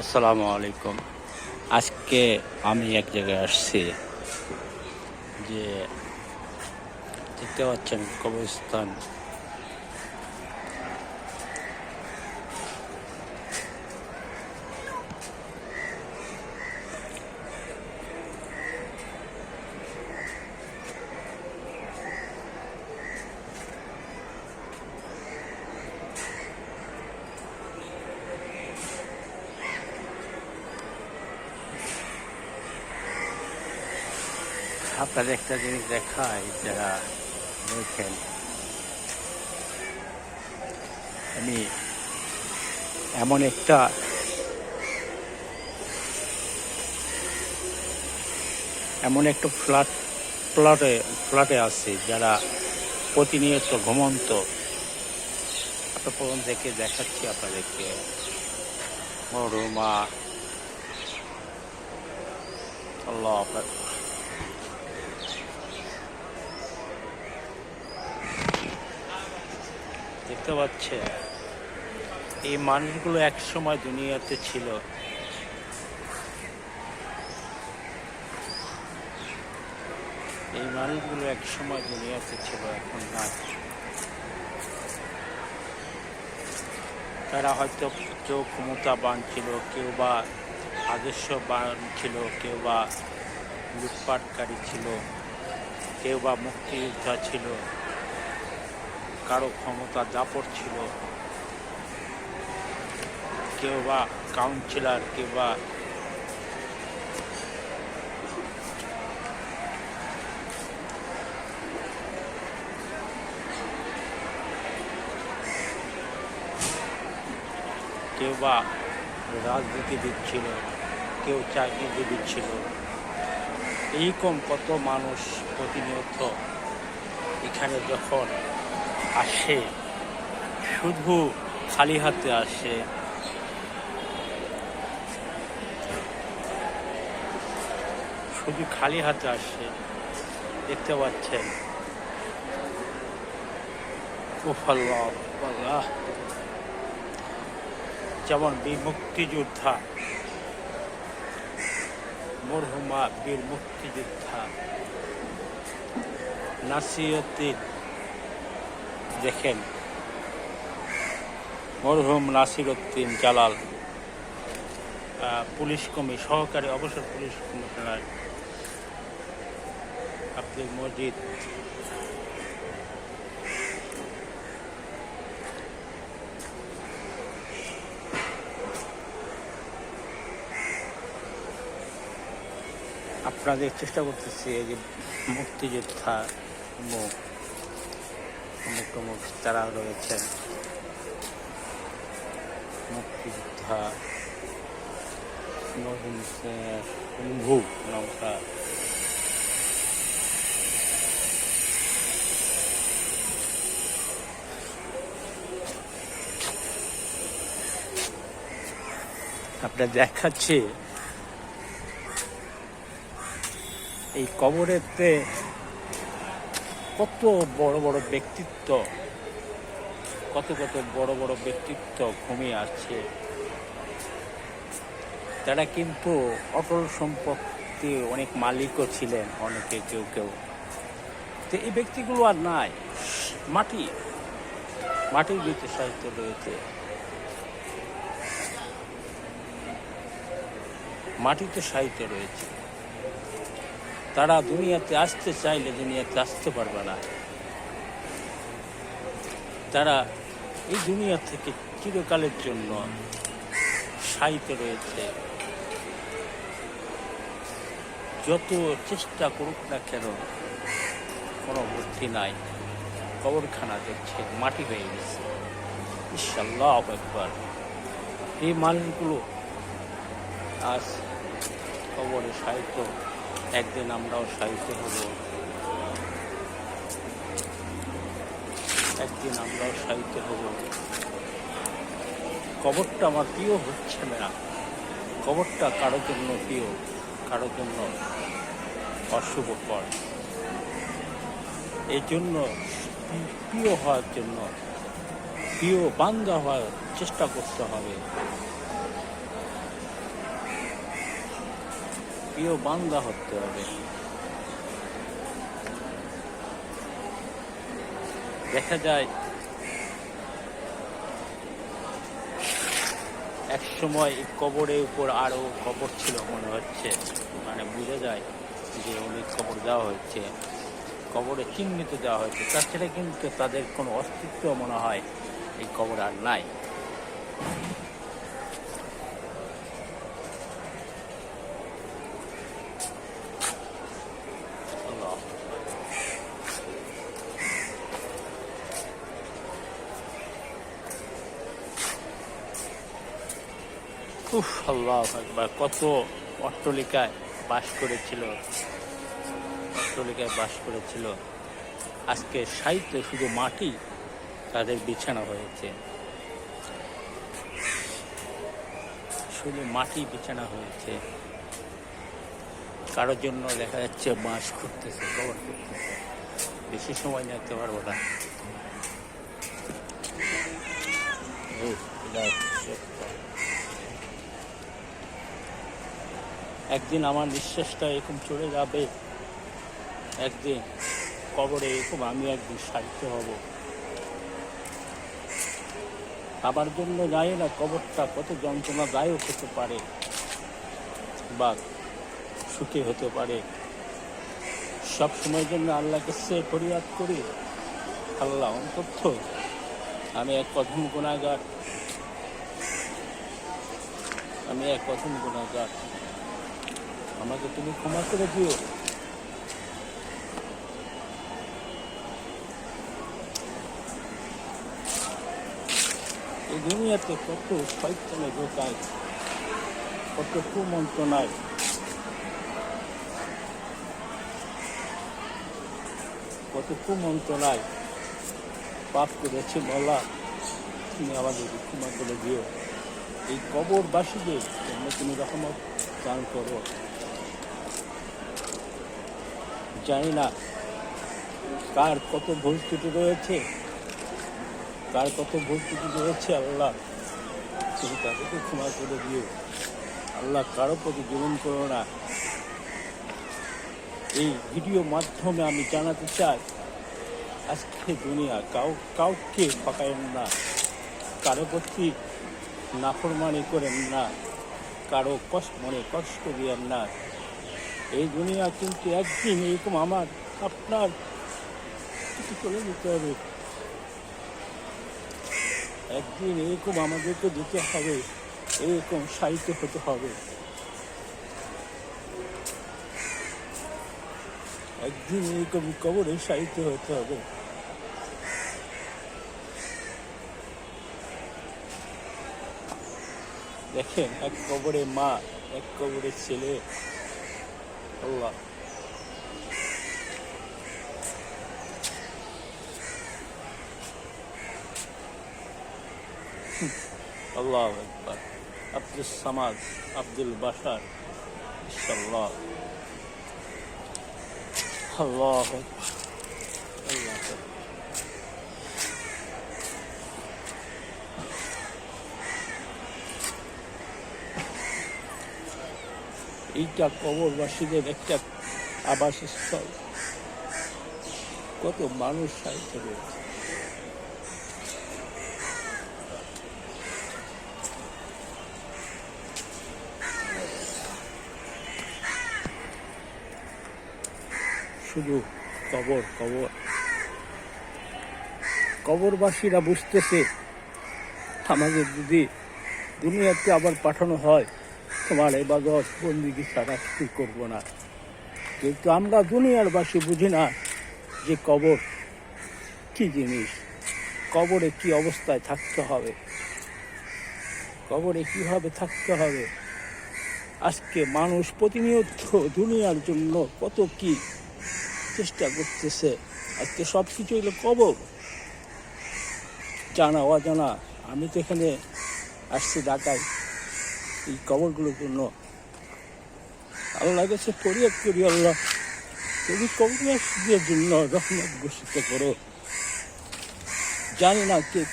আসসালামু আলাইকুম। আজকে আমি এক জায়গায় আসছি যে দেখতে পাচ্ছেন কবরস্থান। আপনাদের একটা জিনিস দেখায় যারা দেখেন। আমি এমন একটা এমন একটা ফ্ল্যাট, ফ্ল্যাটে ফ্ল্যাটে আছে যারা প্রতিনিয়ত ঘুমন্ত। আপনার প্রথম দেখাচ্ছি আপনাদেরকে। মরুমা। আল্লাহ আপনার দেখতে পাচ্ছে এই মানুষগুলো এক সময় দুনিয়াতে ছিল। এই মানুষগুলো এক সময় দুনিয়াতে ছিল, এখন না। তারা হয়তো কেউ ক্ষমতাবান ছিল, কেউ বা আদর্শবান ছিল, কেউ বা লুটপাটকারী ছিল, কেউ বা মুক্তিযোদ্ধা ছিল। কারও ক্ষমতা দাপট ছিল। কেউ বা কাউন্সিলার কেউ বা কেউ বা রাজনীতিবিদ ছিল কেউ চাকরিজীবী ছিল এইরকম কত মানুষ প্রতিনিয়ত এখানে যখন আসে, শুধু খালি হাতে আসে শুধু খালি হাতে আসে, দেখতে পাচ্ছেন। যেমন বীর মুক্তিযোদ্ধা, মরহুমা বীর মুক্তিযোদ্ধা নাসিয়তিন দেখেন। মরহুম নাসির উদ্দিন জালাল পুলিশ কমি, সহকারী অবসর পুলিশ কমিশনার আব্দুল মজিদ। আপনাদের চেষ্টা করতেছি যে মুক্তিযোদ্ধা মুখ। অমুক তারা রয়েছেন। মুক্তিযোদ্ধা মহিম কুম্ভু নৌকা আপনার দেখাচ্ছে এই কবরেতে কত বড় বড় ব্যক্তিত্ব, কত কত বড় বড় ব্যক্তিত্ব ঘুমিয়ে আছে তারা কিন্তু অটল সম্পত্তি অনেক মালিকও ছিলেন, অনেকে কেউ কেউ। তো এই ব্যক্তিগুলো আর নাই। মাটি, মাটির ভিতরে সাহিত্য রয়েছে। মাটিতে সাহিত্য রয়েছে। তারা দুনিয়াতে আসতে চাইলে দুনিয়াতে আসতে পারবে না। তারা এই দুনিয়া থেকে চিরকালের জন্য সাহিত্য রয়েছে। যত চেষ্টা করুক না কেন, কোনো বুদ্ধি নাই। কবরখানা দেখছে, মাটি হয়ে গেছে। ইনশাল্লাহ একবার। এই মানুষগুলো আজ কবরে সাহিত্য একদিন আমরাও সাহিত্য হব। একদিন আমরাও সাহিত্য হব। কবরটা আমার প্রিয় হচ্ছে না। কবরটা কারও জন্য প্রিয়, কারও জন্য অশুভকর এই জন্য, প্রিয় হওয়ার জন্য, প্রিয় বান্ধা হওয়ার চেষ্টা করতে হবে। প্রিয় বান্দা হতে হবে। দেখা যায়, এক সময় কবরের উপর আরও কবর ছিল মনে হচ্ছে। মানে বোঝা যায় যে অনেক কবর দেওয়া হচ্ছে কবরে চিহ্নিত দেওয়া হয়েছে। তাছাড়া কিন্তু তাদের কোনো অস্তিত্ব মনে হয় এই কবর আর নাই আল্লাহ উফ, আল্লাহ একবার কত অট্টলিকায় বাস করেছিল। অট্টলিকায় বাস করেছিল। আজকে সাহিত্য শুধু মাটি, তাদের বিছানা হয়েছে। শুধু মাটি বিছানা হয়েছে। কারোর জন্য দেখা যাচ্ছে বাঁশ করতেছে, কবর করতেছে। বেশি সময় নিতে পারব না এই, এটা হচ্ছে একদিন আমার নিঃশ্বাসটা এরকম চলে যাবে। একদিন কবরে এরকম আমি একদিন সাহিত্য হব। আমার জন্য জানি না কবরটা কত যন্ত্রণা যন্ত্রণাদায়ক হতে পারে বা সুখে হতে পারে। সব সময়ের জন্য আল্লাহকে সে ফরিয়াদ করি। আল্লাহ অন্তত আমি এক কথম গুণাগার। আমি এক কথম গুণাগার। আমাকে তুমি ক্ষমা করে দিও। এই দুনিয়াতে কত শৈতানে ঢোকায় কত কুমন্ত্রণায়। কত কুমন্ত্রণায় পাপ করেছে বলা তুমি আমাদেরকে ক্ষমা করে দিও। এই কবরবাসীদের জন্য তুমি রহমত দান করো। জানি না কার কত ভুল ত্রুটি রয়েছে, কার কত ভুল ত্রুটি রয়েছে আল্লাহ। তুমি তাদেরকে ক্ষমা করে দিও। আল্লাহ কারও প্রতি জুলুম করো না। এই ভিডিও মাধ্যমে আমি জানাতে চাই, আজকে দুনিয়া কাউ, কাউকে ঠকায়েন না। কারও প্রতি নাফরমানি করেন না। কারও কষ্ট মনে কষ্ট দিয়েন না। এই দুনিয়া কিন্তু একদিন এরকম আমার, আপনার কিছু করে দিতে হবে। একদিন এরকম আমাদেরকে দিতে হবে, এরকম সাহিত্য হতে হবে। একদিন এরকম কবরে সাহিত্য হতে হবে। দেখেন, এক কবরে মা, এক কবরে ছেলে আল্লাহ আল্লাহ একবার আব্দুল সামাদ আব্দুল বাসার ইনশাল্লাহ আল্লাহ আকবার। আল্লাহ এইটা কবরবাসীদের একটা আবাসস্থল। কত মানুষ সাহিত্য রয়েছে। শুধু কবর কবর। কবরবাসীরা বুঝতেছে, আমাদের যদি দুনিয়াতে আবার পাঠানো হয় তোমার এবাদত বন্দিগি ছাড়া কিছু করব না। কিন্তু আমরা দুনিয়ার বাসী বুঝি না যে কবর কি জিনিস, কবরে কি অবস্থায় থাকতে হবে, কবরে কীভাবে থাকতে হবে, আজকে মানুষ প্রতিনিয়ত দুনিয়ার জন্য কত কি চেষ্টা করতেছে, আজকে সব কিছু হলো কবর। জানা অজানা, আমি তো এখানে আসছি ঢাকায়। এই কবরগুলোর জন্য আল্লাহ কাছে ফরিয়াদ করি, আল্লাহ। তুমি কবরবাসীদের জন্য রহমত ঘোষিত করো। জানি না কে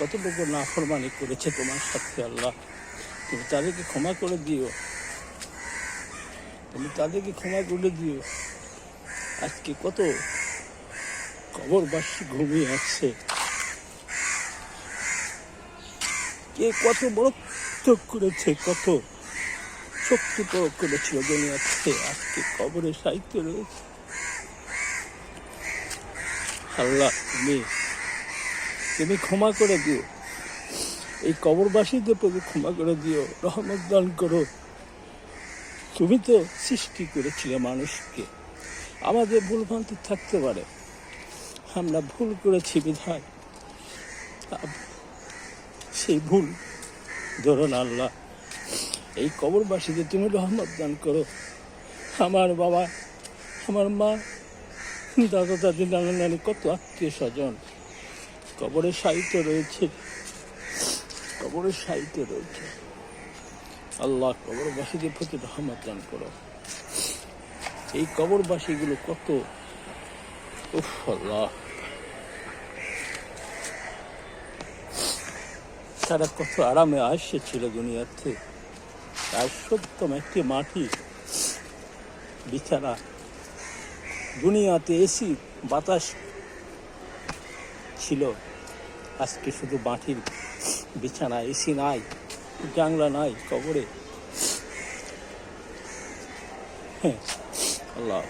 কতটুকু নাফরমানি করেছে তোমার সাথে, আল্লাহ। তুমি তাদেরকে ক্ষমা করে দিও। তুমি তাদেরকে ক্ষমা করে দিও। আজকে কত কবরবাসী ঘুমিয়ে আছে। কে কত বড় ত্যাগ করেছে, কত শক্তি প্রয়োগ করেছিল দুনিয়াতে আজকে কবরে সাহিত্য রয়েছে। আল্লাহ, তুমি তুমি ক্ষমা করে দিও। এই কবরবাসীদের প্রতি ক্ষমা করে দিও, রহমত দান করো। তুমি তো সৃষ্টি করেছিলে মানুষকে। আমাদের ভুলভ্রান্তি থাকতে পারে। আমরা ভুল করেছি বিধায়। সেই ভুল ধরো না আল্লাহ। এই কবরবাসীদের তুমি রহমত দান করো। আমার বাবা, আমার মা, দাদা, দাদি, নানা, নানি, কত আত্মীয় স্বজন। কবরে সাহিত্য রয়েছে। কবরে সাহিত্য রয়েছে। আল্লাহ কবরবাসীদের প্রতি রহমত দান করো। এই কবরবাসীগুলো কত উফ, আল্লাহ। তারা কত আরামে আসছে ছিল দুনিয়াতে। আর সত্যম একটি মাটি। বিছানা। দুনিয়াতে এসি বাতাস ছিল। আজকে শুধু মাটির বিছানা এসি নাই জাংলা নাই, কবরে। হ্যাঁ আল্লাহ।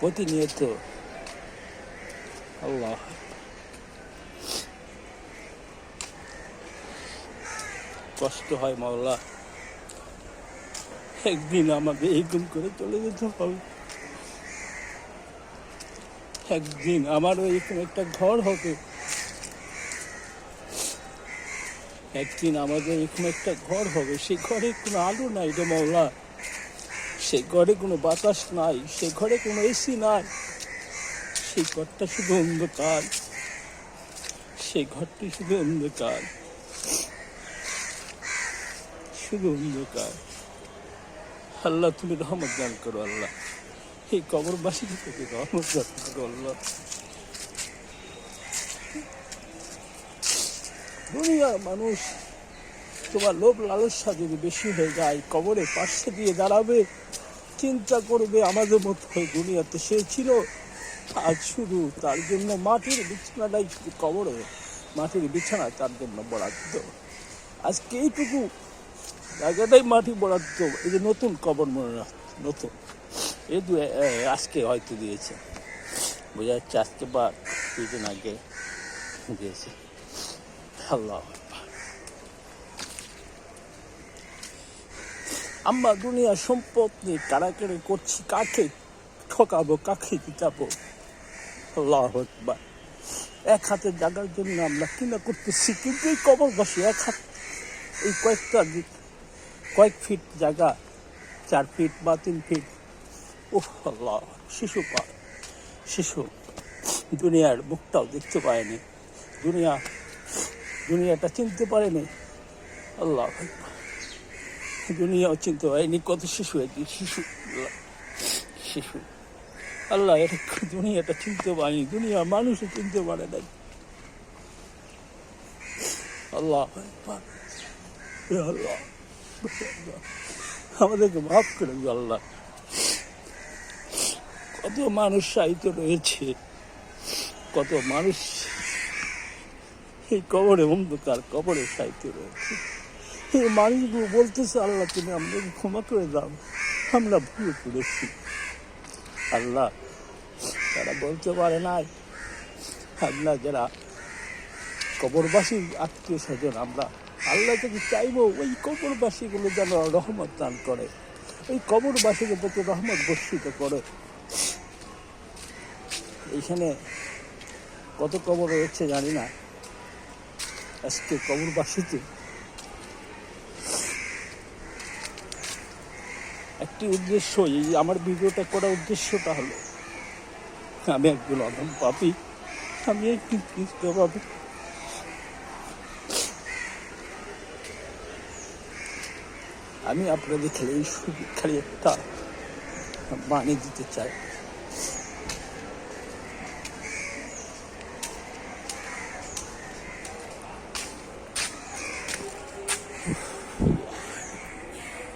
প্রতিনিয়ত কষ্ট হয় মাওলা একদিন আমাকে এইরকম করে চলে যেতে হবে একদিন আমারও এরকম একটা ঘর হবে একদিন আমাদের এরকম একটা ঘর হবে সেই ঘরে কোনো আলো নাই রে মাওলা। সেই ঘরে কোনো বাতাস নাই সেই ঘরে কোনো এসি নাই। সেই ঘরটা শুধু অন্ধকার। সেই ঘরটি শুধু অন্ধকার। শুধু অন্ধকার। আল্লাহ তুমি রহমত দান করো, আল্লাহ। এই কবরবাসীকে রহমত দান করো, আল্লাহ। দুনিয়ার মানুষ, তোমার লোভ লালসা যদি বেশি হয়ে যায়, কবরে পাশে দিয়ে দাঁড়াবে, চিন্তা করবে, আমাদের মতো দুনিয়াতে সে ছিল। আজ শুধু তার জন্য মাটির বিছানাটাই শুধু কবরে, মাটির বিছানা তার জন্য বরাদ্দ। আজকে এইটুকু। জায়গাটাই মাটি বরাদ্দ। এই যে নতুন কবর মনে নতুন। এ দু আজকে হয়তো দিয়েছে। বোঝা যাচ্ছে আজকে বা দুদিন আগে দিয়েছে। আল্লাহ আমরা দুনিয়ার সম্পদ নিয়ে কারাকারি করছি, কাকে ঠকাবো, কাকে জিতাবো আল্লাহ আকবার। এক হাতের জায়গার জন্য আমরা কিনা করতেছি, কিন্তু এই কবরবাসী এক হাত, এই কয়েকটা কয়েক ফিট জায়গা, চার ফিট বা তিন ফিট। উহ আল্লাহ, শিশু শিশু। দুনিয়ার মুখটাও দেখতে পায়নি। দুনিয়া দুনিয়াটা চিনতে পারেনি। আল্লাহ দুনিয়াও চিনতে পারেনি, কত শিশু একটি শিশু। শিশু। আল্লাহ এটা দুনিয়াটা চিনতে পারেনি দুনিয়া মানুষও চিনতে পারে নাই। আল্লাহ আল্লাহ। আমাদেরকে মাফ করে আল্লাহ। কত মানুষ সাহিত্য রয়েছে, কত মানুষ এই কবরে অন্ধকার কবরে সাহিত্য রয়েছে। এই মানুষগুলো বলতেছে, আল্লাহ, তুমি আমাদেরকে ক্ষমা করে দাও, আমরা ভুল করেছি আল্লাহ, তারা বলতে পারে নাই, আল্লাহ, যারা কবরবাসী আত্মীয় স্বজন আমরা আল্লাহ থেকে চাইব, ওই কবরবাসীগুলো যেন রহমত দান করে, ওই কবরবাসীদের প্রতি রহমত বর্ষিত করে। এইখানে কত কবর রয়েছে জানি না। আজকে কবর কবরবাসীতে একটি উদ্দেশ্য এই আমার ভিডিওটা করার উদ্দেশ্যটা হলো, আমি একজন অধম পাপি, আমি একটি কৃষ্ণ পাপি। আমি আপনাদের খেলে এই শুধু খালি একটা বানিয়ে দিতে চায়